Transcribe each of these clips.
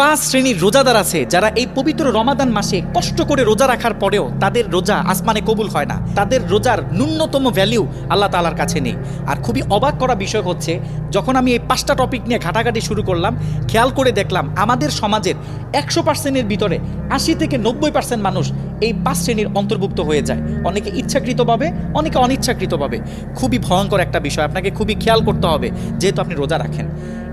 পাঁচ শ্রেণির রোজাদার আছে যারা এই পবিত্র রমাদান মাসে কষ্ট করে রোজা রাখার পরেও তাদের রোজা আসমানে কবুল হয় না। তাদের রোজার ন্যূনতম ভ্যালিউ আল্লাহ তালার কাছে নেই। আর খুবই অবাক করা বিষয় হচ্ছে, যখন আমি এই পাঁচটা টপিক নিয়ে ঘাটাঘাটি শুরু করলাম, খেয়াল করে দেখলাম আমাদের সমাজের একশো পার্সেন্টের ভিতরে আশি থেকে নব্বই পার্সেন্ট মানুষ এই পাঁচ শ্রেণির অন্তর্ভুক্ত হয়ে যায়। অনেকে ইচ্ছাকৃতভাবে, অনেকে অনিচ্ছাকৃতভাবে। খুবই ভয়ঙ্কর একটা বিষয়, আপনাকে খুবই খেয়াল করতে হবে, যেহেতু আপনি রোজা রাখেন।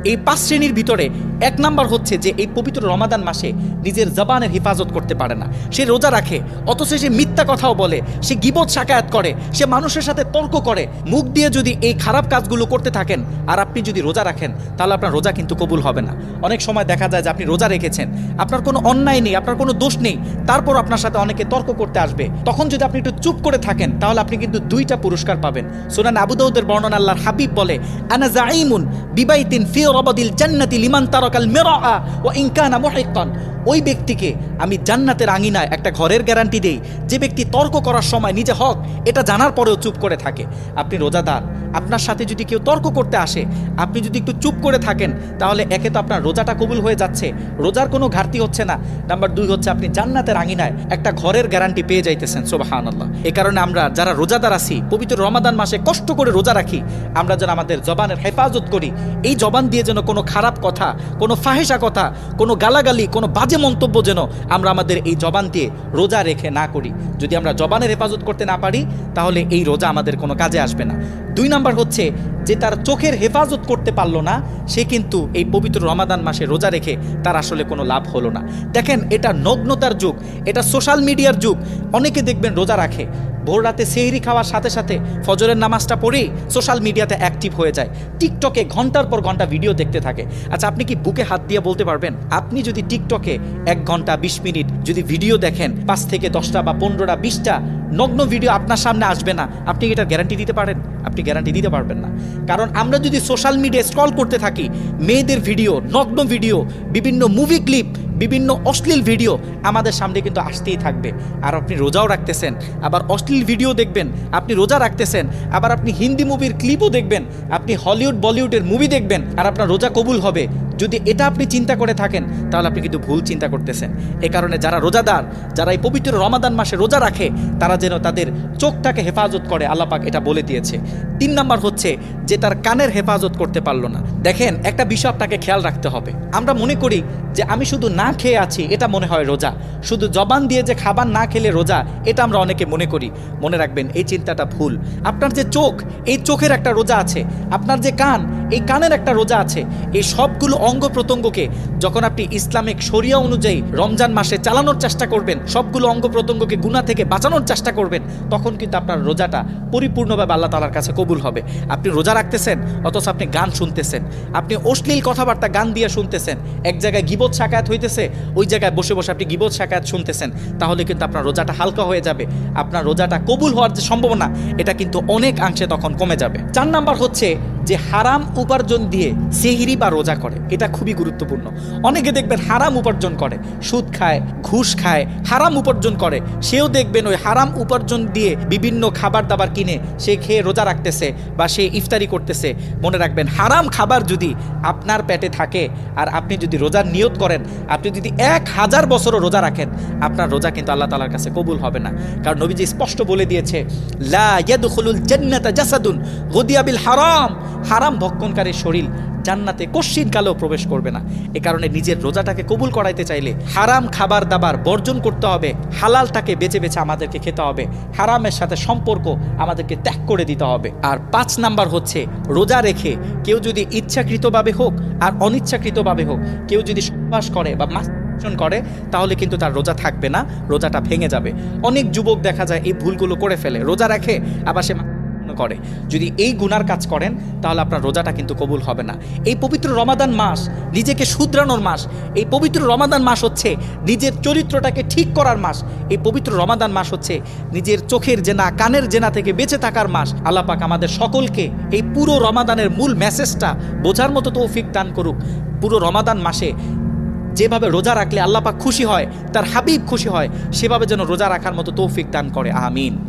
এই পাঁচ শ্রেণির ভিতরে এক নাম্বার হচ্ছে যে এই পবিত্র রমাদান মাসে নিজের জবানের হেফাজত করতে পারে না। সে রোজা রাখে, অথচ সে মিথ্যা কথাও বলে, সে গিবত সাকায়াত করে, সে মানুষের সাথে তর্ক করে। মুখ দিয়ে যদি এই খারাপ কাজগুলো করতে থাকেন আর আপনি যদি রোজা রাখেন, তাহলে আপনার রোজা কিন্তু কবুল হবে না। অনেক সময় দেখা যায় যে আপনি রোজা রেখেছেন, আপনার কোনো অন্যায় নেই, আপনার কোনো দোষ নেই, তারপর আপনার সাথে অনেকে তর্ক করতে আসবে। তখন যদি আপনি একটু চুপ করে থাকেন, তাহলে আপনি কিন্তু দুইটা পুরস্কার পাবেন। সুনান আবুদাউদের বর্ণনা আল্লাহর হাবিব বলে, আনা জাইমুন বিবাইতিন ফি ربض الجنة لمن ترك المرأة وإن كان محقا. ওই ব্যক্তিকে আমি জান্নাতের আঙিনায় একটা ঘরের গ্যারান্টি দেই। যে ব্যক্তি তর্ক করার সময় নিজে হক, এটা জানার পরেও চুপ করে থাকে। আপনি রোজাদার, আপনার সাথে যদি কেউ তর্ক করতে আসে, আপনি যদি একটু চুপ করে থাকেন, তাহলে একে তো আপনার রোজাটা কবুল হয়ে যাচ্ছে। রোজার কোনো ঘাটতি হচ্ছে না। নাম্বার দুই হচ্ছে আপনি জান্নাতের আঙিনায় একটা ঘরের গ্যারান্টি পেয়ে যাইতেছেন সোবাহান আল্লাহ এ কারণে আমরা যারা রোজাদার আছি, পবিত্র রমাদান মাসে কষ্ট করে রোজা রাখি, আমরা যেন আমাদের জবানের হেফাজত করি। এই জবান দিয়ে যেন কোনো খারাপ কথা, কোনো ফাহেসা কথা, কোনো গালাগালি, কোনো বাজে মন্তব্য যেন আমরা আমাদের এই জবান দিয়ে রোজা রেখে না করি। যদি আমরা জবানের হেফাজত করতে না পারি, তাহলে এই রোজা আমাদের কোনো কাজে আসবে না। দুই নাম্বার হচ্ছে যে তার চোখের হেফাজত করতে পারল না, সে কিন্তু এই পবিত্র রমাদান মাসে রোজা রেখে তার আসলে কোনো লাভ হলো না। দেখেন, এটা নগ্নতার যুগ, এটা সোশ্যাল মিডিয়ার যুগ। অনেকে দেখবেন রোজা রাখে। ভোর রাতে সেহরি খাওয়ার সাথে সাথে ফজরের নামাজটা পড়েই সোশ্যাল মিডিয়াতে অ্যাক্টিভ হয়ে যায়। টিকটকে ঘণ্টার পর ঘণ্টা ভিডিও দেখতে থাকে। আচ্ছা আপনি কি বুকে হাত দিয়ে বলতে পারবেন? আপনি যদি টিকটকে এক ঘণ্টা বিশ মিনিট যদি ভিডিও দেখেন, পাঁচ থেকে দশটা বা পনেরোটা, বিশটা, নগ্ন ভিডিও আপনার সামনে আসবে না। আপনি কি এটার গ্যারান্টি দিতে পারেন? আপনি গ্যারান্টি দিতে পারবেন না। কারণ আমরা যদি সোশ্যাল মিডিয়া স্ক্রল করতে থাকি, মেয়েদের ভিডিও, নগ্ন ভিডিও, বিভিন্ন মুভি ক্লিপ বিভিন্ন অশ্লীল ভিডিও আমাদের সামনে কিন্তু আসতেই থাকবে। আর আপনি রোজাও রাখতেছেন, আবার অশ্লীল ভিডিও দেখবেন, আপনি রোজা রাখতেছেন, আবার আপনি হিন্দি মুভির ক্লিপও দেখবেন, আপনি হলিউড, বলিউডের মুভি দেখবেন, আর আপনার রোজা কবুল হবে। যদি এটা আপনি চিন্তা করে থাকেন, তাহলে আপনি কিন্তু ভুল চিন্তা করতেছেন। এ কারণে যারা রোজাদার, যারা এই পবিত্র রমাদান মাসে রোজা রাখে, তারা যেন তাদের চোখটাকে হেফাজত করে আল্লাপাক এটা বলে দিয়েছে। তিন নাম্বার হচ্ছে যে তার কানের হেফাজত করতে পারল না। দেখেন, একটা বিষয় আপনাকে খেয়াল রাখতে হবে। আমরা মনে করি যে আমি শুধু না খেয়ে আছি, এটা মনে হয় রোজা। শুধু জবান দিয়ে যে খাবার না খেলে রোজা, এটা আমরা অনেকে মনে করি। মনে রাখবেন, এই চিন্তাটা ভুল। আপনার যে চোখ, এই চোখের একটা রোজা আছে। আপনার যে কান, এই কানের একটা রোজা আছে। এই সবগুলো অঙ্গ প্রত্যঙ্গকে যখন আপনি ইসলামিক শরিয়া অনুযায়ী রমজান মাসে চালানোর চেষ্টা করবেন, সবগুলো অঙ্গ প্রত্যঙ্গকে গুণা থেকে বাঁচানোর চেষ্টা করবেন, তখন কিন্তু আপনার রোজাটা পরিপূর্ণভাবে আল্লাহ তালার কাছে কবুল হবে। আপনি রোজা রাখতেছেন, অথচ আপনি গান শুনতেছেন। আপনি অশ্লীল কথাবার্তা গান দিয়ে শুনতেছেন। এক জায়গায় গিবত সাকায়াত হইতেছে, ওই জায়গায় বসে বসে আপনি গিবত সাকায়াত শুনতেছেন। তাহলে কিন্তু আপনার রোজাটা হালকা হয়ে যাবে। আপনার রোজাটা কবুল হওয়ার যে সম্ভাবনা, এটা কিন্তু অনেক অংশে তখন কমে যাবে। চার নাম্বার হচ্ছে যে হারাম উপার্জন দিয়ে সেহিরি বা রোজা করে, এটা খুবই গুরুত্বপূর্ণ। অনেকে দেখবেন হারাম উপার্জন করে, সুদ খায়, ঘুষ খায়, হারাম উপার্জন করে। সেও দেখবেন ওই হারাম উপার্জন দিয়ে বিভিন্ন খাবার দাবার কিনে সে খেয়ে রোজা রাখতেছে বা সে ইফতারি করতেছে। মনে রাখবেন, হারাম খাবার যদি আপনার পেটে থাকে আর আপনি যদি রোজার নিয়ত করেন, আপনি যদি এক হাজার বছরও রোজা রাখেন, আপনার রোজা কিন্তু আল্লাহ তালার কাছে কবুল হবে না। কারণ নবীজি স্পষ্ট বলে দিয়েছে, লা জাসাদুন হারাম। হারাম ভক্ষণকারী শরীর জান্নাতে কশ্চিন কালেও প্রবেশ করবে না। এ কারণে নিজের রোজাটাকে কবুল করাইতে চাইলে হারাম খাবার দাবার বর্জন করতে হবে, হালালটাকে বেছে বেছে আমাদেরকে খেতে হবে, হারামের সাথে সম্পর্ক আমাদেরকে ত্যাগ করে দিতে হবে। আর পাঁচ নাম্বার হচ্ছে রোজা রেখে কেউ যদি ইচ্ছাকৃতভাবে হোক আর অনিচ্ছাকৃতভাবে হোক, কেউ যদি সবাস করে বা মাস করে, তাহলে কিন্তু তার রোজা থাকবে না, রোজাটা ভেঙে যাবে। অনেক যুবক দেখা যায় এই ভুলগুলো করে ফেলে, রোজা রাখে আবার সে করে। যদি এই গুনার কাজ করেন, তাহলে আপনার রোজাটা কিন্তু কবুল হবে না। এই পবিত্র রমাদান মাস নিজেকে শুধরানোর মাস, এই পবিত্র রমাদান মাস হচ্ছে নিজের চরিত্রটাকে ঠিক করার মাস, এই পবিত্র রমাদান মাস হচ্ছে নিজের চোখের জেনা, কানের জেনা থেকে বেঁচে থাকার মাস। আল্লাপাক আমাদের সকলকে এই পুরো রমাদানের মূল মেসেজটা বোঝার মতো তৌফিক দান করুক। পুরো রমাদান মাসে যেভাবে রোজা রাখলে আল্লাপাক খুশি হয়, তার হাবিব খুশি হয়, সেভাবে যেন রোজা রাখার মতো তৌফিক দান করে। আমিন।